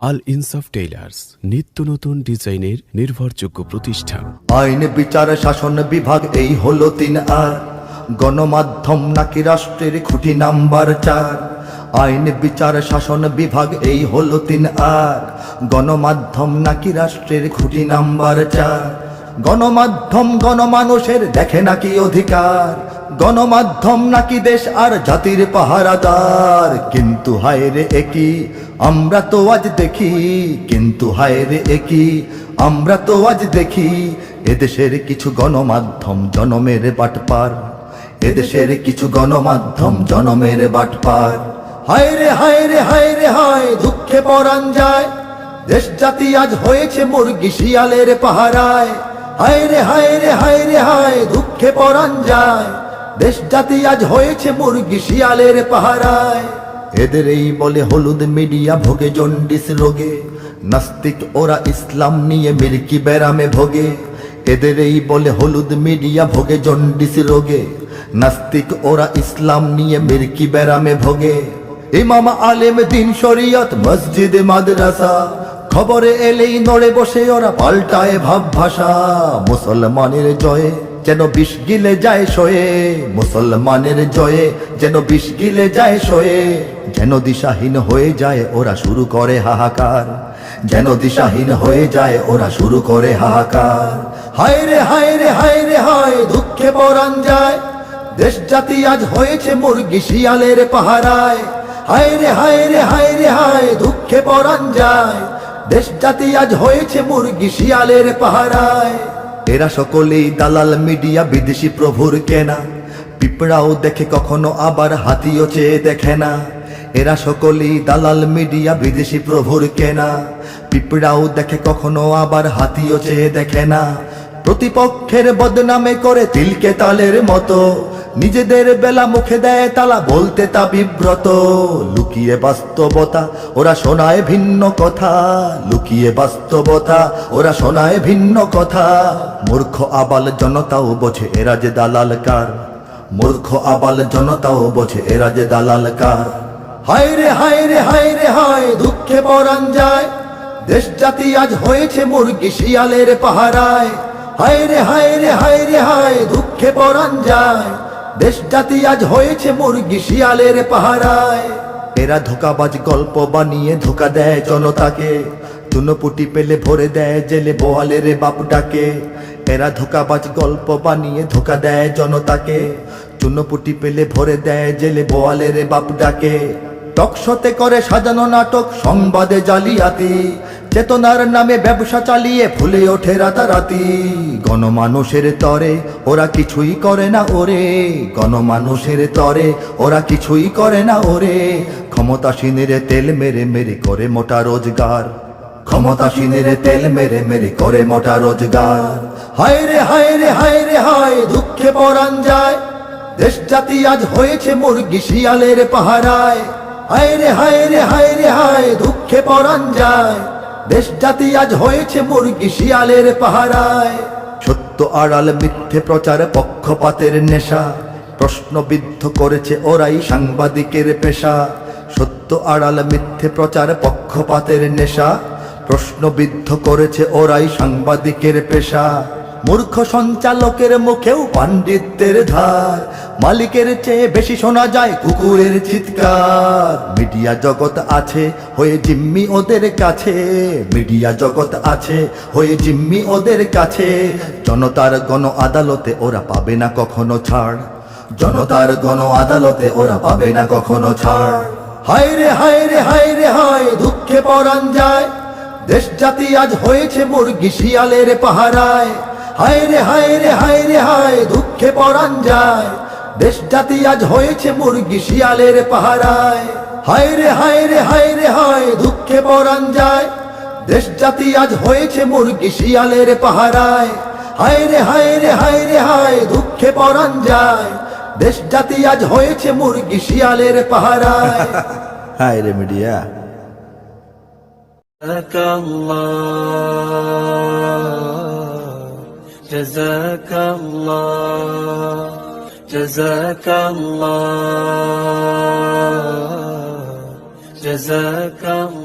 আল ইনসাফ টেইলার্স, নিত্য নতুন ডিজাইনের নির্ভরযোগ্য প্রতিষ্ঠান। আইন, বিচার, শাসন বিভাগ, এই হলো তিন আর। গণমাধ্যম নাকি রাষ্ট্রের খুঁটি নাম্বার চার। আইন, বিচার, শাসন বিভাগ, এই হলো তিন আর। গণমাধ্যম নাকি রাষ্ট্রের খুঁটি নাম্বার চার। গণমাধ্যম গণমানুষের দেখে নাকি অধিকার। গণমাধ্যম নাকি দেশ আর জাতির পাহারাদার? কিন্তু হায় রে একই আমরা তো আজ দেখি, কিন্তু হায় রে একই আমরা তো আজ দেখি, এদেশের কিছু গণমাধ্যম জনমের বাটপার। এদেশের কিছু গণমাধ্যম জনমের বাটপার। হায় রে হায় রে হায় রে, হায়, দুঃখে পরাণ যায়। দেশ জাতি আজ হয়েছে মুরগি শিয়ালের পাহারায়। হায় রে হায় রে হায় রে, হায়, দুঃখে পরাণ যায়। দেশ জাতি আজ হয়েছে মুরগি শিয়ালের পাহারায়। এদের এই বলে হলুদ মিডিয়া ভোগে জন্ডিস রোগে। নাস্তিক ওরা ইসলাম নিয়ে মির্কি ব্যারামে ভোগে। এদের এই বলে হলুদ মিডিয়া ভোগে জন্ডিস রোগে। নাস্তিক ওরা ইসলাম নিয়ে মির্কি ব্যারামে ভোগে। ইমাম আলেম দিন শরিয়ত, মসজিদ, মাদ্রাসা। খবরে এলেই নড়ে বসে ওরা পাল্টায় ভাব ভাষা মুসলমানের জয়ে যেন বিষ গিলে যায় শোয়ে মুসলমানের জয়ে যেন বিষ গিলে যায় শোয়ে যেন দিশাহীন হয়ে যায় ওরা শুরু করে হাহাকার, যেন দিশাহীন হয়ে যায় ওরা শুরু করে হাহাকার। হায় রে হায় রে হায় রে, হায়, দুঃখে পরাণ যায়, দেশ জাতি আজ হয়েছে মুরগি শিয়ালের পাহারায়। হায় রে হায় রে হায় রে, হায়, দুঃখে পরাণ যায়, দেশ জাতি আজ হয়েছে মুরগি শিয়ালের পাহারায়। এরা সকলেই দালাল মিডিয়া বিদেশি প্রভুর কেনা। পিঁপড়াও দেখে কখনো আবার হাতিও চেয়ে দেখে না। এরা সকলেই দালাল মিডিয়া বিদেশি প্রভুর কেনা। পিঁপড়াও দেখে কখনো আবার হাতিও চেয়ে দেখে না। প্রতিপক্ষের বদনামে করে তিলকে তালের মতো। নিজেদের বেলা মুখে দেয় তালা, বলতে তা বিব্রত। লুকিয়ে বাস্তবতা, ওরা শোনায় ভিন্ন কথা। লুকিয়ে বাস্তবতা, ওরা শোনায় ভিন্ন কথা। মূর্খ আবাল জনতাও বোঝে এরা যে দালাল কার। মূর্খ আবাল জনতাও বোঝে এরা যে দালাল কার। হায় রে হায় রে হায় রে, হায়, দুঃখে পরাণ যায়। দেশ জাতি আজ হয়েছে মুরগি শিয়ালের পাহারায়। হায় রে হায় রে হায় রে, হায়, দুঃখে পরাণ যায়। দেশ জাতি আজ হয়েছে মুরগি শিয়ালের পাহারায়। এরা ধোকাবাজ গল্প বানিয়ে ধোকা দেয় জনতাকে। চুনোপুটি পেলে ভরে দেয় জেলে বোয়ালের বাপ ডাকে এরা ধোকাবাজ গল্প বানিয়ে ধোকা দেয় জনতাকে। চুনোপুটি পেলে ভরে দেয় জেলে বোয়ালের বাপ ডাকে টকশতে করে সাজানো নাটক, সংবাদে জালিয়াতি। চেতনার নামে ব্যবসা চালিয়ে ফুলে ওঠে রাতারাতি। গণমানুষের তরে ওরা কিছুই করে না ওরে। গণমানুষের তরে ওরা কিছুই করে না ওরে। ক্ষমতাসীনের তেল মেরে মেরে করে মোটা রোজগার। ক্ষমতাসীনের তেল মেরে মেরে করে মোটা রোজগার। হায় রে হায় রে হায় রে, হায়, দুঃখে পরাণ যায়। দেশ জাতি আজ হয়েছে মুরগি শিয়ালের পাহারায়। হায় রে হায় রে হায় রে, হায়, দুঃখে পরাণ যায়। দেশ জাতি আজ হয়েছে মুরগি শিয়ালের পাহারায়। সত্য আড়াল মিথ্যে প্রচার পক্ষপাতের নেশা। প্রশ্নবিদ্ধ করেছে ওরাই সাংবাদিকের পেশা। সত্য আড়াল মিথ্যে প্রচার পক্ষপাতের নেশা। প্রশ্নবিদ্ধ করেছে ওরাই সাংবাদিকের পেশা। মূর্খ সঞ্চালকের মুখেও পাণ্ডিত্যের ধার। মালিকের চেয়ে বেশি শোনা যায় কুকুরের চিৎকার। মিডিয়া জগৎ আছে হয়ে জিম্মি ওদের কাছে। মিডিয়া জগৎ আছে হয়ে জিম্মি ওদের কাছে। জনতার গণ আদালতে ওরা পাবে না কখনো ছাড়। জনতার গণ আদালতে ওরা পাবে না কখনো ছাড়। হায় রে হায় রে হায় রে, হায়, দুঃখে পরাণ যায়। দেশ জাতি আজ হয়েছে মুরগি শিয়ালের পাহারায়। হায় রে হায় রে হায় রে হায় দুঃখে পরাণ যায়। দেশ জাতি আজ হয়েছে মুরগি শিয়ালের পাহারায়। হায় রে হায় রে হায় রে হায় দুঃখে পরাণ যায়। দেশ জাতি আজ হয়েছে মুরগি শিয়ালের পাহারায়। হায় রে হায় রে হায় রে হায় দুঃখে পরাণ যায়। দেশ জাতি আজ হয়েছে মুরগি শিয়ালের পাহারায়। হায় রে মিডিয়া। Cezakallah Cezakallah Cezakallah.